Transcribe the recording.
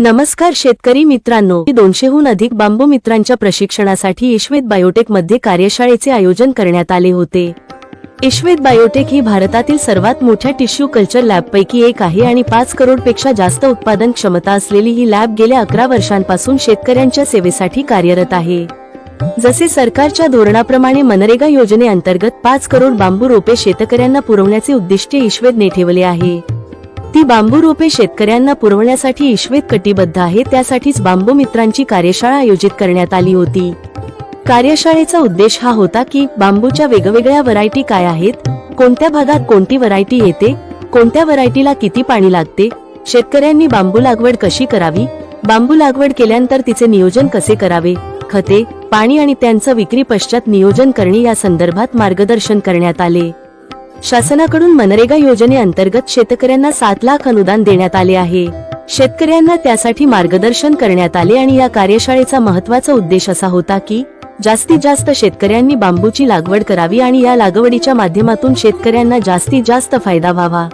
नमस्कार शेतकरी मित्रांनो. दोनशेहून अधिक बांबू मित्रांच्या प्रशिक्षणासाठी ईश्वेत बायोटेकमध्ये कार्यशाळेचे आयोजन करण्यात आले होते. ईश्वेत बायोटेक ही भारतातील सर्वात मोठ्या टिश्यू कल्चर लॅबपैकी एक आहे आणि पाच करोडपेक्षा जास्त उत्पादन क्षमता असलेली ही लॅब गेल्या अकरा वर्षांपासून शेतकऱ्यांच्या सेवेसाठी कार्यरत आहे. जसे सरकारच्या धोरणाप्रमाणे मनरेगा योजनेअंतर्गत पाच करोड बांबू रोपे शेतकऱ्यांना पुरवण्याचे उद्दिष्ट ईश्वेतने ठेवले आहे. ती बांबू रोपे शेतकऱ्यांना पुरवण्यासाठी ईश्वेत कटिबद्ध आहे त्यासाठीच बांबू मित्रांची कार्यशाळा आयोजित करण्यात आली होती. कार्यशाळेचा उद्देश हा होता की बांबूच्या वेगवेगळ्या व्हरायटी काय आहेत कोणत्या भागात कोणती व्हरायटी येते कोणत्या व्हरायटीला किती पाणी लागते शेतकऱ्यांनी बांबू लागवड कशी करावी बांबू लागवड केल्यानंतर तिचे नियोजन कसे करावे खते पाणी आणि त्यांचं विक्री पश्चात नियोजन करणे या संदर्भात मार्गदर्शन करण्यात आले. शासनाकडून मनरेगा योजनेअंतर्गत शेतकऱ्यांना सात लाख अनुदान देण्यात आले आहे. शेतकऱ्यांना त्यासाठी मार्गदर्शन करण्यात आले आणि या कार्यशाळेचा महत्त्वाचा उद्देश असा होता की जास्तीत जास्त शेतकऱ्यांनी बांबूची लागवड करावी आणि या लागवडीच्या माध्यमातून शेतकऱ्यांना जास्तीत जास्त फायदा व्हावा.